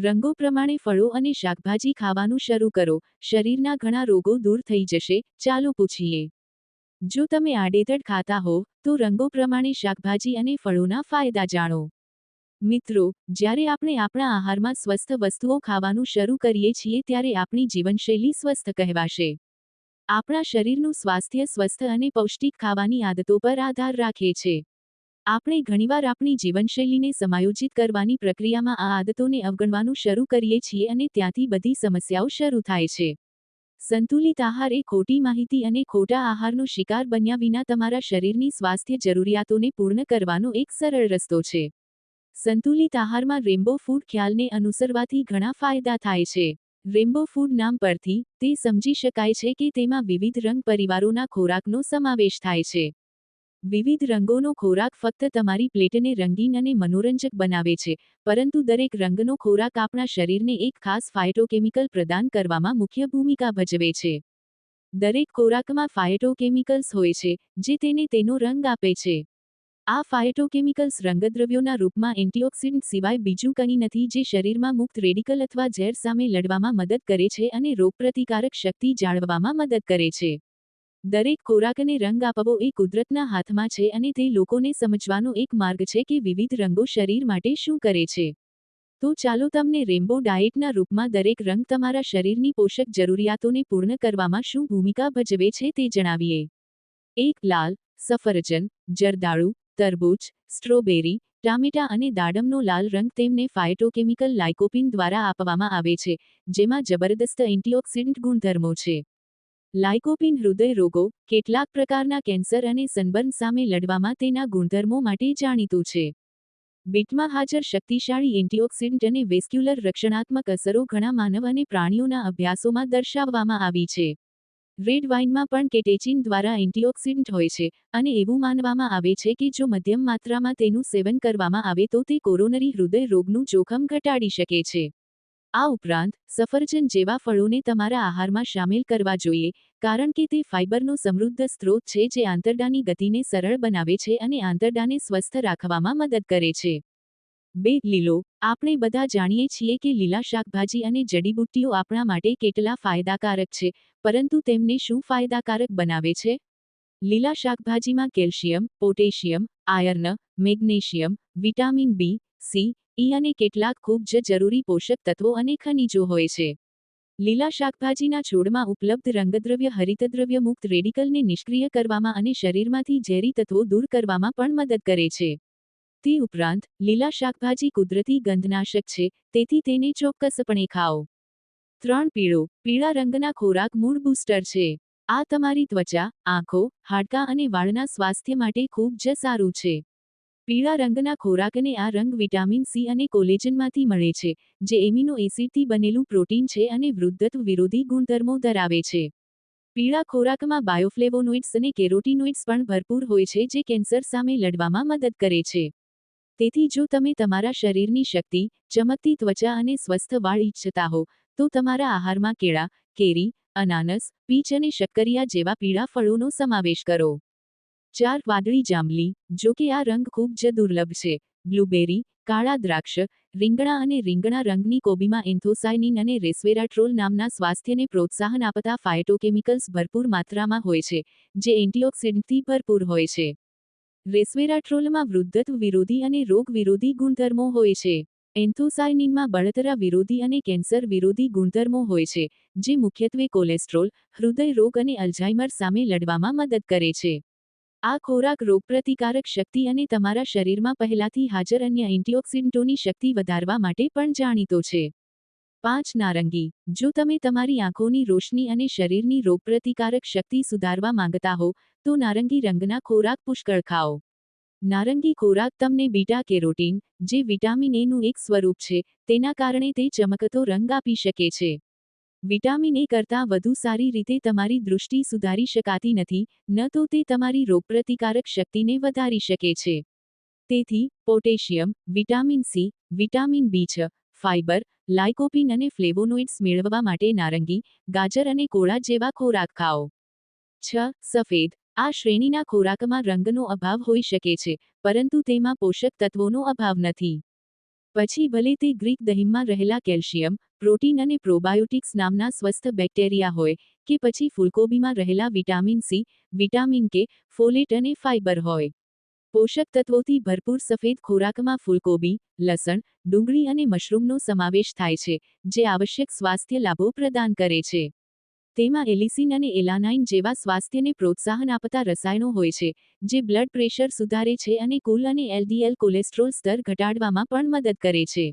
રંગો પ્રમાણે ફળો અને શાકભાજી ખાવાનું શરૂ કરો. શરીરના ઘણા રોગો દૂર થઈ જશે. ચાલો પૂછીએ. જો તમે આડેધડ ખાતા હોવ, તો રંગો પ્રમાણે શાકભાજી અને ફળોના ફાયદા જાણો. મિત્રો, જ્યારે આપણે આપણા આહારમાં સ્વસ્થ વસ્તુઓ ખાવાનું શરૂ કરીએ છીએ ત્યારે આપણી જીવનશૈલી સ્વસ્થ કહેવાશે. આપણા શરીરનું સ્વાસ્થ્ય સ્વસ્થ અને પૌષ્ટિક ખાવાની આદતો પર આધાર રાખે છે. આપણે ઘણીવાર આપણી જીવનશૈલીને સમાયોજિત કરવાની પ્રક્રિયામાં આ આદતોને અવગણવાનું શરૂ કરીએ છીએ અને ત્યાંથી બધી સમસ્યાઓ શરૂ થાય છે. સંતુલિત આહાર એ ખોટી માહિતી અને ખોટા આહારનો શિકાર બન્યા વિના તમારા શરીરની સ્વાસ્થ્ય જરૂરિયાતોને પૂર્ણ કરવાનો એક સરળ રસ્તો છે. સંતુલિત આહારમાં રેમ્બો ફૂડ ખ્યાલને અનુસરવાથી ઘણા ફાયદા થાય છે. રેમ્બો ફૂડ નામ પરથી તે સમજી શકાય છે કે તેમાં વિવિધ રંગ પરિવારોના ખોરાકનો સમાવેશ થાય છે. વિવિધ રંગોનો ખોરાક ફક્ત તમારી પ્લેટને રંગીન અને મનોરંજક બનાવે છે, પરંતુ દરેક રંગનો ખોરાક આપણા શરીરને એક ખાસ ફાયટોકેમિકલ પ્રદાન કરવામાં મુખ્ય ભૂમિકા ભજવે છે. દરેક ખોરાકમાં ફાયટોકેમિકલ્સ હોય છે, જે તેને તેનો રંગ આપે છે. આ ફાયટોકેમિકલ્સ રંગદ્રવ્યોના રૂપમાં એન્ટીઓક્સિડન્ટ સિવાય બીજું કંઈ નથી જે શરીરમાં મુક્ત રેડિકલ અથવા ઝેર સામે લડવામાં મદદ કરે છે અને રોગપ્રતિકારક શક્તિ જાળવવામાં મદદ કરે છે. દરેક ખોરાકને રંગ આપવો એ કુદરતના હાથમાં છે અને તે લોકોને સમજવાનો એક માર્ગ છે કે વિવિધ રંગો શરીર માટે શું કરે છે. તો ચાલો તમને રેમ્બો ડાયેટના રૂપમાં દરેક રંગ તમારા શરીરની પોષક જરૂરિયાતોને પૂર્ણ કરવામાં શું ભૂમિકા ભજવે છે તે જણાવીએ. એક, લાલ, સફરજન, જરદાળુ, તરબૂચ, સ્ટ્રોબેરી, ટામેટા અને દાડમનો લાલ રંગ તેમને ફાયટોકેમિકલ લાઇકોપિન દ્વારા આપવામાં આવે છે, જેમાં જબરદસ્ત એન્ટીઓક્સિડન્ટ ગુણધર્મો છે. લાઇકોપિન હૃદય રોગો કેટલાક પ્રકારના કેન્સર અને સનબર્ન સામે લડવામાં તેના ગુણધર્મો માટે જાણીતું છે. બીટમાં હાજર શક્તિશાળી એન્ટીઓક્સિડન્ટ અને વેસ્ક્યુલર રક્ષણાત્મક અસરો ઘણા માનવ અને પ્રાણીઓના અભ્યાસોમાં દર્શાવવામાં આવી છે. રેડ વાઇનમાં પણ કેટેચિન દ્વારા એન્ટીઓક્સિડન્ટ હોય છે અને એવું માનવામાં આવે છે કે જો મધ્યમ માત્રામાં તેનું સેવન કરવામાં આવે તો તે કોરોનરી હૃદય રોગનું જોખમ ઘટાડી શકે છે. આ ઉપરાંત, સફરજન જેવા ફળોને તમારા આહારમાં સામેલ કરવા જોઈએ, કારણ કે તે ફાઇબરનો સમૃદ્ધ સ્ત્રોત છે જે આંતરડાની ગતિને સરળ બનાવે છે અને આંતરડાને સ્વસ્થ રાખવામાં મદદ કરે છે. બે, લીલો. આપણે બધા જાણીએ છીએ કે લીલા શાકભાજી અને જડીબુટ્ટીઓ આપણા માટે કેટલા ફાયદાકારક છે, પરંતુ તેમને શું ફાયદાકારક બનાવે છે? લીલા શાકભાજીમાં calcium, potassium, iron, magnesium, vitamin B, C E અને કેટલાક ખૂબ જ જરૂરી પોષક તત્વો અને ખનિજો હોય છે. લીલા શાકભાજીના છોડમાં ઉપલબ્ધ રંગદ્રવ્ય હરિતદ્રવ્ય મુક્ત રેડિકલને નિષ્ક્રિય કરવામાં અને શરીરમાંથી ઝેરી તત્વો દૂર કરવામાં પણ મદદ કરે છે. તે ઉપરાંત, લીલા શાકભાજી કુદરતી ગંધનાશક છે, તેથી તેને ચોક્કસપણે ખાઓ. ત્રણ પીળો, પીળા રંગના ખોરાક મૂળ બૂસ્ટર છે. આ તમારી ત્વચા, આંખો, હાડકાં અને વાળના સ્વાસ્થ્ય માટે ખૂબ જ સારું છે. પીળા રંગના ખોરાકને આ રંગ વિટામિન સી અને કોલેજનમાંથી મળે છે, જે એમિનો એસિડથી બનેલું પ્રોટીન છે અને વૃદ્ધત્વ વિરોધી ગુણધર્મો ધરાવે છે. પીળા ખોરાકમાં બાયોફ્લેવોનોઇડ્સ અને કેરોટીનોઇડ્સ પણ ભરપૂર હોય છે જે કેન્સર સામે લડવામાં મદદ કરે છે. તેથી જો તમે તમારા શરીરની શક્તિ, ચમકતી ત્વચા અને સ્વસ્થ વાળ ઈચ્છતા હો, તો તમારા આહારમાં કેળા, કેરી, અનાનસ, પીચ અને શક્કરિયા જેવા પીળા ફળોનો સમાવેશ કરો. ચાર વાદળી જાંબલી, જો કે આ રંગ ખૂબ જ દુર્લભ છે. બ્લુબેરી, કાળા દ્રાક્ષ, રીંગણા અને રીંગણા રંગની કોબીમાં એન્થોસાયનિન અને રેસ્વેરાટ્રોલ નામના સ્વાસ્થ્યને પ્રોત્સાહન આપતા ફાયટોકેમિકલ્સ ભરપૂર માત્રામાં હોય છે, જે એન્ટીઓક્સિડન્ટથી ભરપૂર હોય છે. રેસ્વેરાટ્રોલમાં વૃદ્ધત્વ વિરોધી અને રોગ વિરોધી ગુણધર્મો હોય છે. એન્થોસાયનિનમાં બળતરા વિરોધી અને કેન્સર વિરોધી ગુણધર્મો હોય છે, જે મુખ્યત્વે કોલેસ્ટ્રોલ, હૃદય રોગ અને અલ્ઝાઇમર સામે લડવામાં મદદ કરે છે. આ ખોરાક રોગપ્રતિકારક શક્તિ અને તમારા શરીરમાં પહેલાથી હાજર અન્ય એન્ટીઓક્સિડન્ટોની શક્તિ વધારવા માટે પણ જાણીતો છે. પાંચ, નારંગી. જો તમે તમારી આંખોની રોશની અને શરીરની રોગપ્રતિકારક શક્તિ સુધારવા માંગતા હો, તો નારંગી રંગના ખોરાક પુષ્કળ ખાઓ. નારંગી ખોરાક તમને બીટા કેરોટીન, જે વિટામિન એનું એક સ્વરૂપ છે, તેના કારણે તે ચમકતો રંગ આપી શકે છે. વિટામિન એ કરતાં વધુ સારી રીતે તમારી દૃષ્ટિ સુધારી શકાતી નથી, ન તો તે તમારી રોગપ્રતિકારક શક્તિને વધારી શકે છે. તેથી, potassium, vitamin C, vitamin B છ ફાઇબર લાઇકોપિન અને ફ્લેવોનોઇડ્સ મેળવવા માટે નારંગી, ગાજર અને કોળા જેવા ખોરાક ખાઓ. છ, સફેદ. આ શ્રેણીના ખોરાકમાં રંગનો અભાવ હોઈ શકે છે, પરંતુ તેમાં પોષક તત્વોનો અભાવ નથી. પછી ભલે તે ગ્રીક દહીંમાં રહેલા કેલ્શિયમ, પ્રોટીન અને પ્રોબાયોટિક્સ નામના સ્વસ્થ બેક્ટેરિયા હોય, કે પછી ફૂલકોબીમાં રહેલા vitamin C, vitamin K, folate અને ફાઇબર હોય. પોષક તત્વોથી ભરપૂર સફેદ ખોરાકમાં ફૂલકોબી, લસણ, ડુંગળી અને મશરૂમનો સમાવેશ થાય છે, જે આવશ્યક સ્વાસ્થ્ય લાભો પ્રદાન કરે છે. તેમાં એલિસિન અને એલાનાઇન જેવા સ્વાસ્થ્યને પ્રોત્સાહન આપતા રસાયણો હોય છે, જે બ્લડ પ્રેશર સુધારે છે અને કુલ અને એલડીએલ કોલેસ્ટ્રોલ સ્તર ઘટાડવામાં પણ મદદ કરે છે.